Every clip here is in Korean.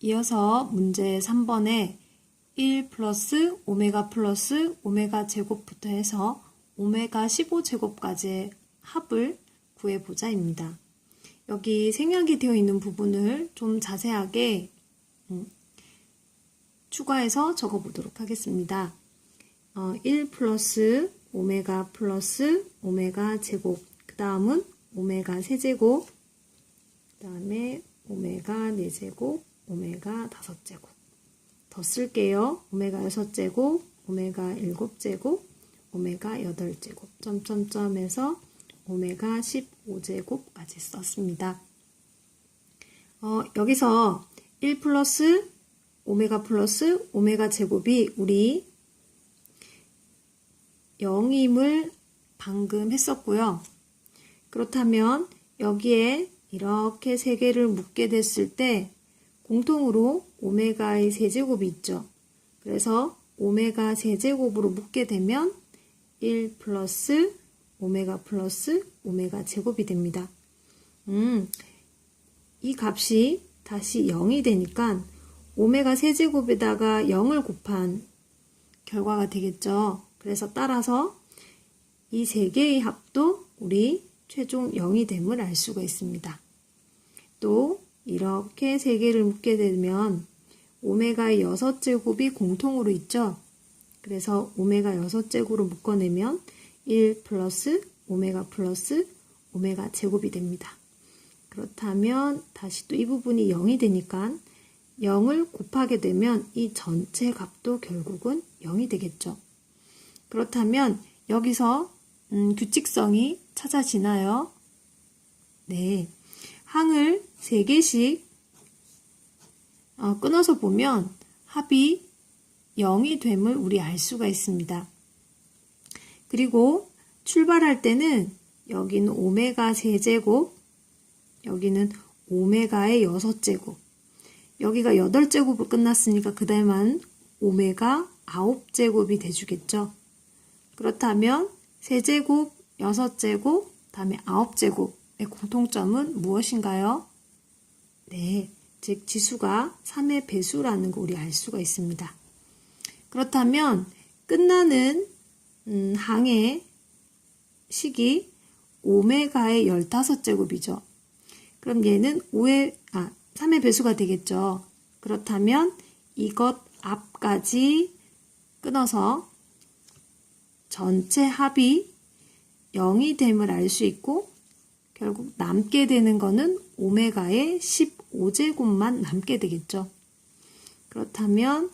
이어서 문제 3번에 1 플러스 오메가 플러스 오메가 제곱부터 해서 오메가 15 제곱까지의 합을 구해보자 입니다. 여기 생략이 되어 있는 부분을 좀 자세하게 음, 추가해서 적어보도록 하겠습니다. 어, 1 플러스 오메가 플러스 오메가 제곱 그 다음은 오메가 세제곱 그 다음에 오메가 4제곱 오메가 5제곱 더 쓸게요. 오메가 6제곱 오메가 7제곱 오메가 8제곱 점점점에서 오메가 15제곱까지 썼습니다. 어, 여기서 1 플러스 오메가 플러스 오메가 제곱이 우리 0임을 방금 했었고요. 그렇다면 여기에 이렇게 세 개를 묶게 됐을 때 공통으로 오메가의 세제곱이 있죠. 그래서 오메가 세제곱으로 묶게 되면 1 플러스 오메가 플러스 오메가 제곱이 됩니다. 음, 이 값이 다시 0이 되니까 오메가 세제곱에다가 0을 곱한 결과가 되겠죠. 그래서 따라서 이 세 개의 합도 우리 최종 0이 됨을 알 수가 있습니다. 또 이렇게 세 개를 묶게 되면 오메가의 6제곱이 공통으로 있죠. 그래서 오메가 6제곱으로 묶어내면 1 플러스 오메가 플러스 오메가 제곱이 됩니다. 그렇다면 다시 또 이 부분이 0이 되니까 0을 곱하게 되면 이 전체 값도 결국은 0이 되겠죠. 그렇다면 여기서 음, 규칙성이 찾아지나요? 네. 항을 3개씩 어, 끊어서 보면 합이 0이 됨을 우리 알 수가 있습니다. 그리고 출발할 때는 여기는 오메가 세제곱, 여기는 오메가의 6제곱, 여기가 8제곱으로 끝났으니까 그 다음은 오메가 9제곱이 돼주겠죠. 그렇다면 세제곱, 6제곱, 다음에 9제곱의 공통점은 무엇인가요? 네, 즉 지수가 3의 배수라는 거 우리 알 수가 있습니다. 그렇다면 끝나는 음, 항의 식이 오메가의 15제곱이죠. 그럼 얘는 5의, 아, 3의 배수가 되겠죠. 그렇다면 이것 앞까지 끊어서 전체 합이 0이 됨을 알 수 있고 결국 남게 되는 거는 오메가의 15제곱만 남게 되겠죠. 그렇다면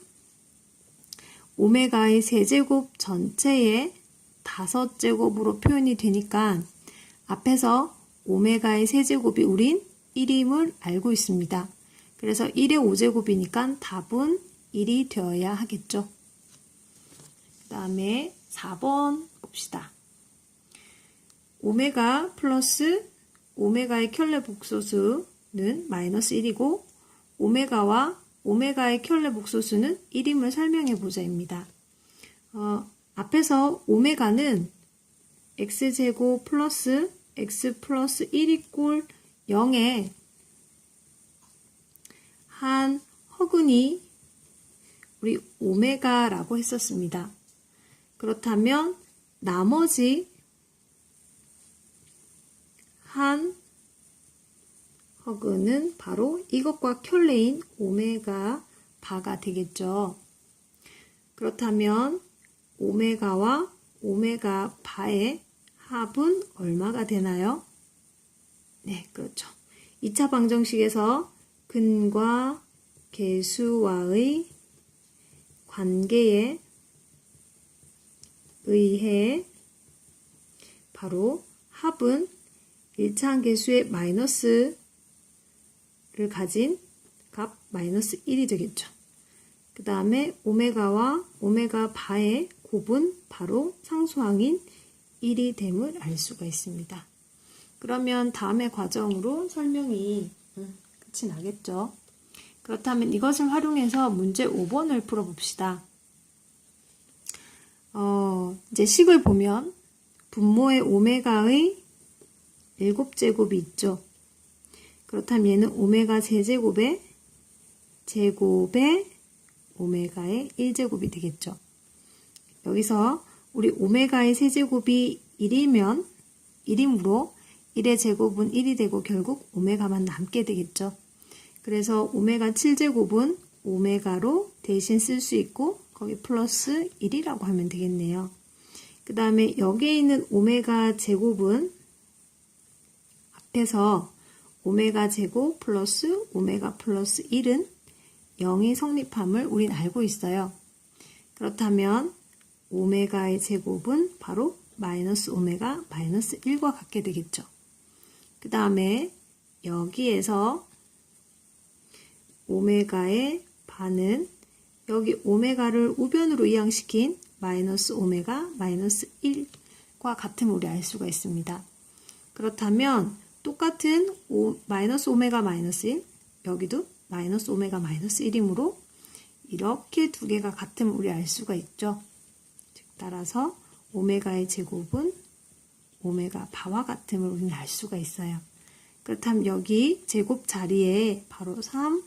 오메가의 세제곱 전체의 5제곱으로 표현이 되니까 앞에서 오메가의 세제곱이 우린 1임을 알고 있습니다. 그래서 1의 5제곱이니까 답은 1이 되어야 하겠죠. 그 다음에 4번 봅시다. 오메가 플러스 오메가의 켤레 복소수는 마이너스 1이고 오메가와 오메가의 켤레 복소수는 1임을 설명해 보자입니다. 어, 앞에서 오메가는 x제곱 플러스 x 플러스 1이 꼴 0에 한 허근이 우리 오메가라고 했었습니다. 그렇다면 나머지 한 허그는 바로 이것과 켤레인 오메가 바가 되겠죠. 그렇다면 오메가와 오메가 바의 합은 얼마가 되나요? 네, 그렇죠. 2차 방정식에서 근과 개수와의 관계에 의해 바로 합은 1차 개수의 마이너스를 가진 값 마이너스 1이 되겠죠. 그 다음에 오메가와 오메가 바의 곱은 바로 상수항인 1이 됨을 알 수가 있습니다. 그러면 다음의 과정으로 설명이 음, 끝이 나겠죠. 그렇다면 이것을 활용해서 문제 5번을 풀어봅시다. 어, 이제 식을 보면 분모의 오메가의 7제곱이 있죠. 그렇다면 얘는 오메가 제제곱에 제곱의 오메가의 1제곱이 되겠죠. 여기서 우리 오메가의 세제곱이 1이면 1이므로 1의 제곱은 1이 되고 결국 오메가만 남게 되겠죠. 그래서 오메가 7제곱은 오메가로 대신 쓸 수 있고 거기 플러스 1이라고 하면 되겠네요. 그 다음에 여기에 있는 오메가 제곱은 앞에서 오메가 제곱 플러스 오메가 플러스 1은 0이 성립함을 우린 알고 있어요. 그렇다면 오메가의 제곱은 바로 마이너스 오메가 마이너스 1과 같게 되겠죠. 그 다음에 여기에서 오메가의 반은 여기 오메가를 우변으로 이항시킨 마이너스 오메가 마이너스 1과 같음을 우리 알 수가 있습니다. 그렇다면 똑같은 오, 마이너스 오메가 마이너스 1 여기도 마이너스 오메가 마이너스 1이므로 이렇게 두 개가 같음을 우리 알 수가 있죠. 즉 따라서 오메가의 제곱은 오메가 바와 같음을 우리는 알 수가 있어요. 그렇다면 여기 제곱 자리에 바로 3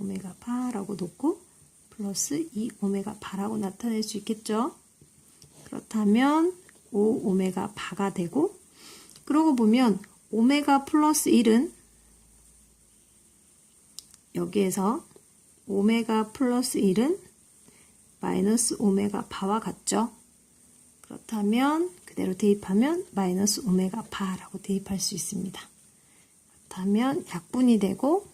오메가 바라고 놓고 플러스 2 오메가 바라고 나타낼 수 있겠죠. 그렇다면 5 오메가 바가 되고 그러고 보면 오메가 플러스 1은 여기에서 오메가 플러스 1은 마이너스 오메가 바와 같죠. 그렇다면 그대로 대입하면 마이너스 오메가 바라고 대입할 수 있습니다. 그렇다면 약분이 되고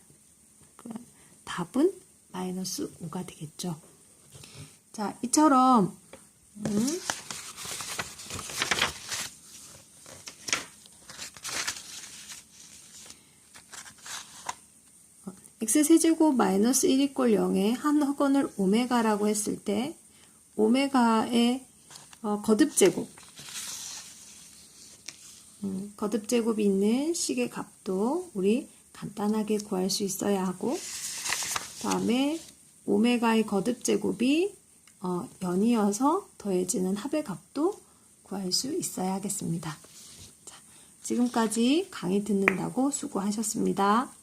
답은 마이너스 5가 되겠죠. 자, 이처럼 음, x 세제곱 마이너스 1 이꼴 0에 한 흑원을 오메가라고 했을 때 오메가의 어, 거듭제곱 음, 거듭제곱이 있는 식의 값도 우리 간단하게 구할 수 있어야 하고 다음에 오메가의 거듭제곱이 어, 연이어서 더해지는 합의 값도 구할 수 있어야 하겠습니다. 자, 지금까지 강의 듣는다고 수고하셨습니다.